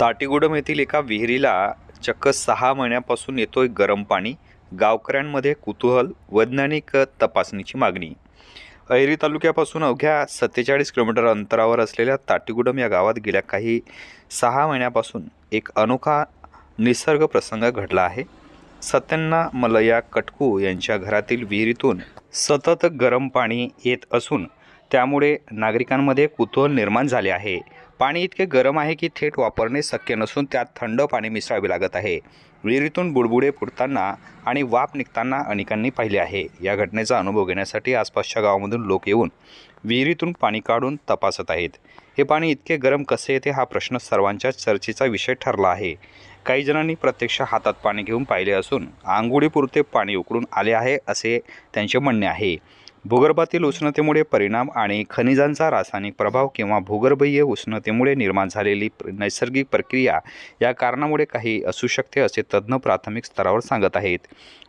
ताटीगुडम येथील एका विहिरीला चक्क सहा महिन्यापासून येतोय गरम पाणी. गावकऱ्यांमध्ये कुतूहल वैज्ञानिक तपासणीची मागणी. अहिरी तालुक्यापासून अवघ्या सत्तेचाळीस किलोमीटर अंतरावर असलेल्या ताटीगुडम या गावात गेल्या काही सहा महिन्यापासून एक अनोखा निसर्ग प्रसंग घडला आहे. सत्यन्ना मलया कटकू यांच्या घरातील विहिरीतून सतत गरम पाणी येत असून त्यामुळे नागरिकांमध्ये कुतूहल निर्माण झाले आहे. पाणी इतके गरम आहे की थेट वापरणे शक्य नसून त्यात थंड पाणी मिसळावे लागत आहे. विहिरीतून बुडबुडे फुटताना आणि वाफ निघताना अनेकांनी पाहिले आहे. या घटनेचा अनुभव घेण्यासाठी आसपासच्या गावामधून लोक येऊन विहिरीतून पाणी काढून तपासत आहेत. हे पाणी इतके गरम कसे येते हा प्रश्न सर्वांच्या चर्चेचा विषय ठरला आहे. काही जणांनी प्रत्यक्ष हातात पाणी घेऊन पाहिले असून आंघोळीपुरते पाणी उकळून आले आहे असे त्यांचे म्हणणे आहे. भूगर्भातील उष्णतेमुळे परिणाम आणि खनिजांचा रासायनिक प्रभाव किंवा भूगर्भीय उष्णतेमुळे निर्माण झालेली नैसर्गिक प्रक्रिया या कारणामुळे काही असू शकते असे तज्ज्ञ प्राथमिक स्तरावर सांगत आहेत.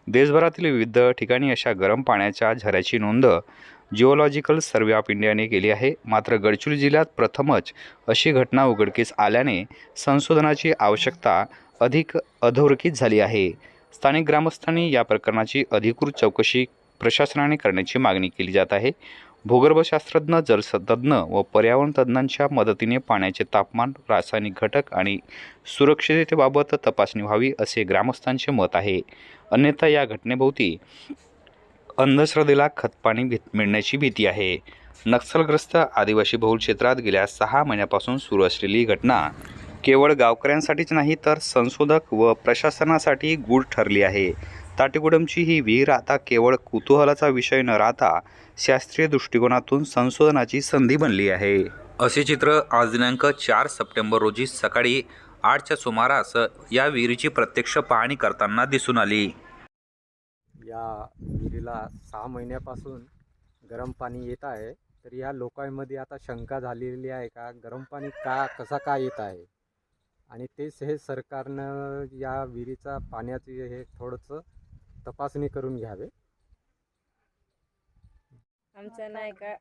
देशभरातील विविध ठिकाणी अशा गरम पाण्याच्या झऱ्याची नोंद जिओलॉजिकल सर्वे ऑफ इंडियाने केली आहे. मात्र गडचिरोली जिल्ह्यात प्रथमच अशी घटना उघडकीस आल्याने संशोधनाची आवश्यकता अधिक अधोरेखित झाली आहे. स्थानिक ग्रामस्थांनी या प्रकरणाची अधिकृत चौकशी प्रशासनाने करण्याची मागणी केली जात आहे. भूगर्भशास्त्रज्ञ जलतज्ञ व पर्यावरण तज्ज्ञांच्या मदतीने पाण्याचे तापमान रासायनिक घटक आणि सुरक्षिततेबाबत तपासणी व्हावी असे ग्रामस्थांचे मत आहे. अन्यथा या घटनेभोवती अंधश्रद्धेला खतपाणी भीत मिळण्याची भीती आहे. नक्षलग्रस्त आदिवासी बहुल क्षेत्रात गेल्या सहा महिन्यापासून सुरू असलेली घटना केवळ गावकऱ्यांसाठीच नाही तर संशोधक व प्रशासनासाठी गूढ ठरली आहे. ताटीगुडमची ही विहीर आता केवळ कुतूहलाचा विषय न राहता शास्त्रीय दृष्टिकोनातून संशोधनाची संधी बनली आहे. असे चित्र आज दिनांक चार सप्टेंबर रोजी सकाळी आठच्या सुमारास या विहिरीची प्रत्यक्ष पाहणी करताना दिसून आली. या विहिरीला सहा महिन्यापासून गरम पाणी येत आहे. तर या लोकांमध्ये आता शंका झालेली आहे का? गरम पाणी का कसा का येत आहे? आणि तेच हे सरकारनं या विहिरीचा पाण्याचे हे थोडंसं तपासणी करून घ्यावे. आमचं नाही का?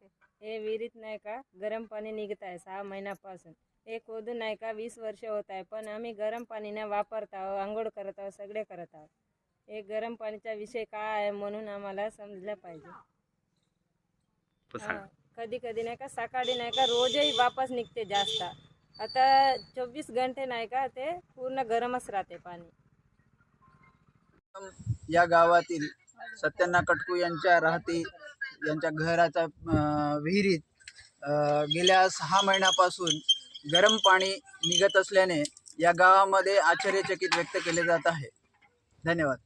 हे विहिरीत नाही का? गरम पाणी निघत आहे सहा महिन्यापासून. हे खोदून नाही का? वीस वर्ष होत आहे. पण आम्ही गरम पाणी नाही वापरत आहोत आंघोळ करत आहोत सगळे करत आहोत. हे गरम पाणीचा विषय काय आहे म्हणून आम्हाला समजलं पाहिजे. हा. कधी कधी नाही का? सकाळी नाही का? रोजही वापस निघते जास्त. आता चोवीस घंटे नाही का? ते पूर्ण गरमच राहते पाणी. या गावातील सत्यन्ना कटकू यांच्या राहती यांच्या घराच्या विहिरीत गेल्या सहा महिन्यापासून गरम पाणी निघत असल्याने या गावामध्ये आश्चर्यचकित व्यक्त केले जात आहे. धन्यवाद.